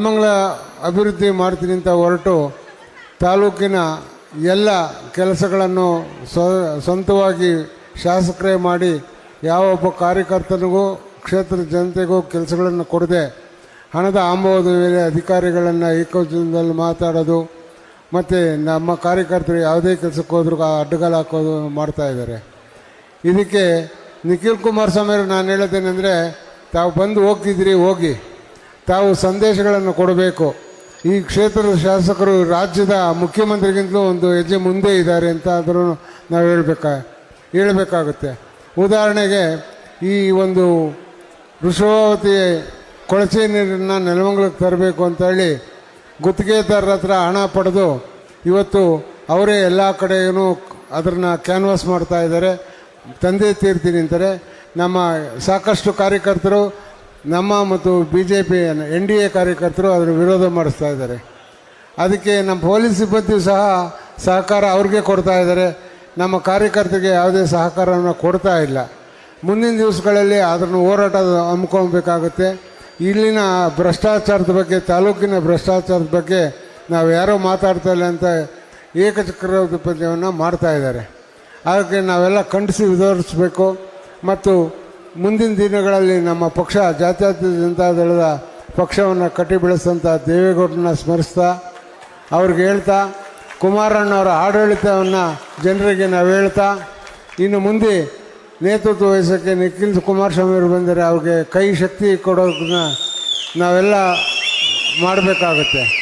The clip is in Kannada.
ನೆಲಮಂಗಲ ಅಭಿವೃದ್ಧಿ ಮಾಡ್ತೀನಿ ಅಂತ ಹೊರಟು ತಾಲೂಕಿನ ಎಲ್ಲ ಕೆಲಸಗಳನ್ನು ಸ್ವ, ಸ್ವಂತವಾಗಿ ಶಾಸಕರೇ ಮಾಡಿ ಯಾವ ಒಬ್ಬ ಕಾರ್ಯಕರ್ತನಿಗೂ ಕ್ಷೇತ್ರದ ಜನತೆಗೂ ಕೆಲಸಗಳನ್ನು ಕೊಡದೆ ಹಣದ ಆಮೋದ ಮೇಲೆ ಅಧಿಕಾರಿಗಳನ್ನು ಏಕವಚನದಲ್ಲಿ ಮಾತಾಡೋದು, ಮತ್ತು ನಮ್ಮ ಕಾರ್ಯಕರ್ತರು ಯಾವುದೇ ಕೆಲಸಕ್ಕೆ ಹೋದ್ರೂ ಅಡ್ಡಗಾಲ ಹಾಕೋದು ಮಾಡ್ತಾ ಇದ್ದಾರೆ. ಇದಕ್ಕೆ ನಿಖಿಲ್ ಕುಮಾರ್ ಅವರು ನಾನು ಹೇಳೋದೇನೆಂದರೆ, ತಾವು ಬಂದು ಹೋಗ್ತಿದ್ದೀರಿ, ಹೋಗಿ. ತಾವು ಸಂದೇಶಗಳನ್ನು ಕೊಡಬೇಕು. ಈ ಕ್ಷೇತ್ರದ ಶಾಸಕರು ರಾಜ್ಯದ ಮುಖ್ಯಮಂತ್ರಿಗಿಂತಲೂ ಒಂದು ಹೆಜ್ಜೆ ಮುಂದೆ ಇದ್ದಾರೆ ಅಂತ ಆದರೂ ನಾವು ಹೇಳ್ಬೇಕಾ, ಹೇಳಬೇಕಾಗುತ್ತೆ. ಉದಾಹರಣೆಗೆ ಈ ಒಂದು ವೃಷಭಾವತಿ ಕೊಳಚೆ ನೀರನ್ನು ನೆಲಮಂಗಲಕ್ಕೆ ತರಬೇಕು ಅಂತೇಳಿ ಗುತ್ತಿಗೆದಾರರ ಹತ್ರ ಹಣ ಪಡೆದು ಇವತ್ತು ಅವರೇ ಎಲ್ಲ ಕಡೆಯೂ ಅದನ್ನು ಕ್ಯಾನ್ವಾಸ್ ಮಾಡ್ತಾ ಇದ್ದಾರೆ. ತಂದೆ ತೀರ್ತೀನಿ ಅಂತಾರೆ. ನಮ್ಮ ಸಾಕಷ್ಟು ಕಾರ್ಯಕರ್ತರು ನಮ್ಮ ಮತ್ತು B J P N D A ಕಾರ್ಯಕರ್ತರು ಅದರ ವಿರೋಧ ಮಾಡಿಸ್ತಾ ಇದ್ದಾರೆ. ಅದಕ್ಕೆ ನಮ್ಮ ಪೊಲೀಸ್ ಸಿಬ್ಬಂದಿಯು ಸಹ ಸಹಕಾರ ಅವ್ರಿಗೆ ಕೊಡ್ತಾ ಇದ್ದಾರೆ. ನಮ್ಮ ಕಾರ್ಯಕರ್ತರಿಗೆ ಯಾವುದೇ ಸಹಕಾರವನ್ನು ಕೊಡ್ತಾ ಇಲ್ಲ. ಮುಂದಿನ ದಿವಸಗಳಲ್ಲಿ ಅದನ್ನು ಹೋರಾಟ ಹಮ್ಮಿಕೊಳ್ಬೇಕಾಗುತ್ತೆ ಇಲ್ಲಿನ ಭ್ರಷ್ಟಾಚಾರದ ಬಗ್ಗೆ, ತಾಲೂಕಿನ ಭ್ರಷ್ಟಾಚಾರದ ಬಗ್ಗೆ ನಾವು ಯಾರೋ ಮಾತಾಡ್ತಾ ಇಲ್ಲ ಅಂತ ಏಕಚಕ್ರಾಧಿಪತ್ಯವನ್ನು ಮಾಡ್ತಾ ಇದ್ದಾರೆ. ಅದಕ್ಕೆ ನಾವೆಲ್ಲ ಖಂಡಿಸಿ ವಿವರಿಸಬೇಕು ಮತ್ತು ಮುಂದಿನ ದಿನಗಳಲ್ಲಿ ನಮ್ಮ ಪಕ್ಷ ಜಾತ್ಯತೀತ ಜನತಾದಳದ ಪಕ್ಷವನ್ನು ಕಟ್ಟಿ ಬೆಳೆಸಂಥ ದೇವೇಗೌಡರನ್ನ ಸ್ಮರಿಸ್ತಾ, ಅವ್ರಿಗೆ ಹೇಳ್ತಾ, ಕುಮಾರಣ್ಣವರ ಆಡಳಿತವನ್ನು ಜನರಿಗೆ ನಾವು ಹೇಳ್ತಾ, ಇನ್ನು ಮುಂದೆ ನೇತೃತ್ವ ವಹಿಸೋಕ್ಕೆ ನಿಖಿಲ್ ಕುಮಾರಸ್ವಾಮಿ ಅವರು ಬಂದರೆ ಅವ್ರಿಗೆ ಕೈ ಶಕ್ತಿ ಕೊಡೋದನ್ನ ನಾವೆಲ್ಲ ಮಾಡಬೇಕಾಗುತ್ತೆ.